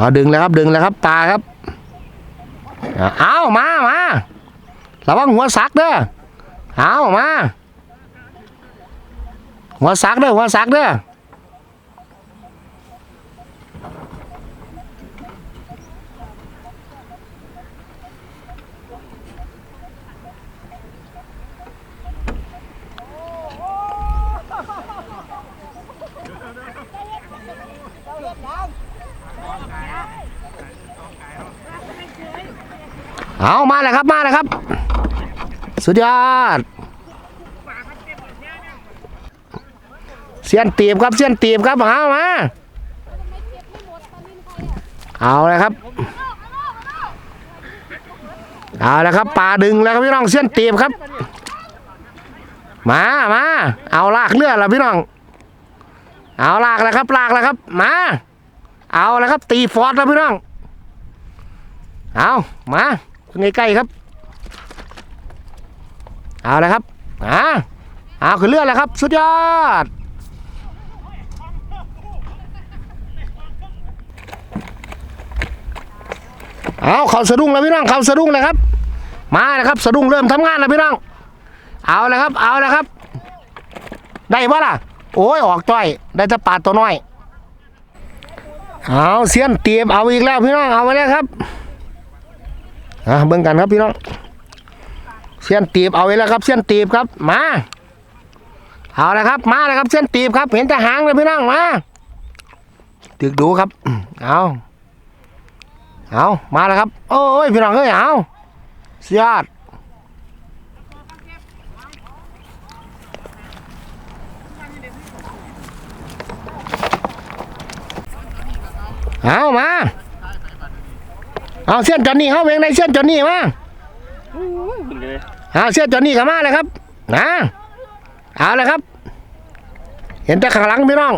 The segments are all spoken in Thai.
เอาดึงเลยครับดึงเลยครับปลาครับเอามามาระวังหัวสักเด้อเอามาหัวสักเด้อหัวสักเด้อ เอามาเลยครับมาเลยครับ สุดยอดเสียนตีบครับเสียนตีบครับเอามาเอาเลยครับ เอาเลยครับปลาดึงแล้วครับพี่น้องเสียนตีบครับ มามาเอาลากเรือดแล้วพี่น้อง เอาลากแล้วครับลากแล้วครับ มา เอาแล้วครับตีฟอร์ดแล้วพี่น้อง เอามา ใกล้ๆครับ เอาลยครับอ่าเอาขึ้นเรือแล้วครับ สุดยอดเอาเขาสะดุ้งแล้วพี่น้องเขาสะดุ้งเลยครับ มาเลยครับสะดุ้งเริ่มทำงานแล้วพี่น้อง เอาเลยครับ เอาเลยครับ ได้ปะล่ะ โอ้ยออกจ้อย ได้แต่ปลาตัวน้อย เอาเสียนเตรียมเอาอีกแล้วพี่น้องเอาไปแล้วครับ อะเบิ่งกันครับพี่น้องเส้นตีบเอาไว้แล้วครับเส้นตีบครับ มาเอาเลยครับ มาเลยครับเส้นตีบครับ เห็นแต่หางเลยพี่น้องมาตึกดูครับเอาเอามาแล้วครับ โอ้ยพี่น้องเอ้ยเอาเสียดเอามา เอาเส้นจอนนี่เข้าเวงในเส้นจอนนี่มาเอาเส้นจอนนี่เข้ามาเลยครับนะเอาเลยครับ เห็นแต่ข้างหลังพี่น้อง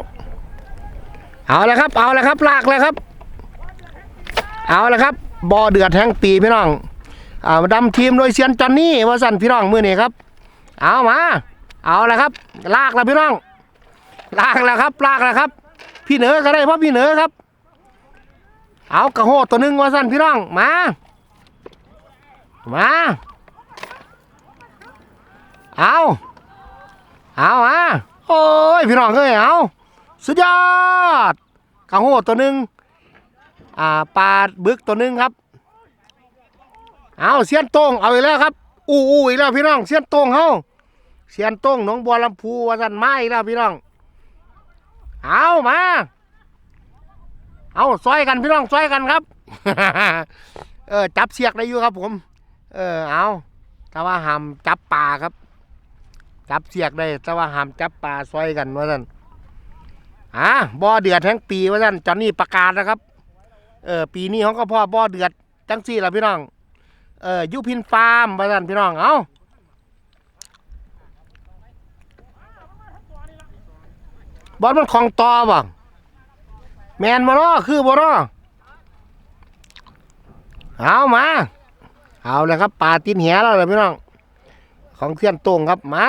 เอาเลยครับ เอาเลยครับ ลากเลยครับ เอาเลยครับบ่อเดือดแห่งปีพี่น้องอ่าดำทีมโดยเซียนจอนนี่ว่าสั่นพี่น้องมือนี้ครับ เอามา เอาเลยครับ ลากแล้วพี่น้อง ลากแล้วครับ ลากแล้วครับ พี่เหนือก็ได้เพราะพี่เหนือครับ เอากระโหดตัวหนึงว่าสั่นพี่น้อง มา มา เอาเอามาโอ้ยพี่น้องเอ้ยเอาสุดยอดกระโหดตัวหนึงอ่าปลาบึกตัวหนึงครับ เอาเสียนต้งเอาอีกแล้วครับ อู้อู้อีกแล้วพี่น้อง เสียนต้งเฮาเสียนต้งหนองบัวลำพูว่าสันไม้แล้วพี่น้อง เอามา เอาซอยกันพี่น้องซอยกันครับ เออจับเสียกได้อยู่ครับ ผม เออเอาแต่ว่าห้ามจับปลาครับ จับเสียกได้แต่ว่าห้ามจับปลาซอยกันว่าท่านอ่าบ่อเดือดทั้งปีว่าท่านจอนนี่ประกาศนะครับ เออปีนี้เขาก็พ่อบ่อเดือดจังสี่ละพี่น้อง เออยุพินฟาร์มว่าท่านพี่น้องเอาบอลมันของตอบ่ แมนบ่เนาะคือบ่เนาะเอามา เอาเลยครับปลาตีนแหแล้วเลยพี่น้อง ของเพื่อนโต้งครับมา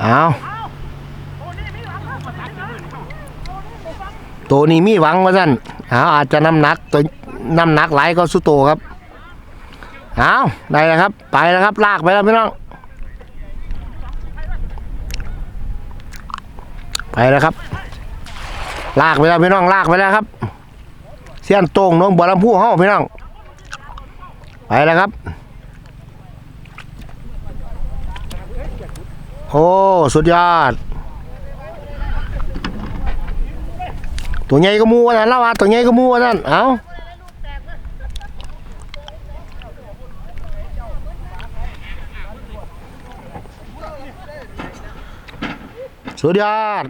เอาตัวนี้มีหวังว่าสั่นเอาอาจจะน้ำหนักตัวน้ำหนักหลายก็สุโตครับเอาได้แล้วครับ ไปแล้วครับ ลากไปแล้วพี่น้อง ไปแล้วครับ ลากไปแล้วพี่น้องลากไปแล้วครับ เสี้ยนโต้งน้องบัวลำพูเฮ้าพี่น้อง ไปแล้วครับ อ้ สุดยอด ตัวใหญ่ก็มูว่านั่นแล้วว่าตัวใหญ่ก็มูว่านั่นเอาสุดยอด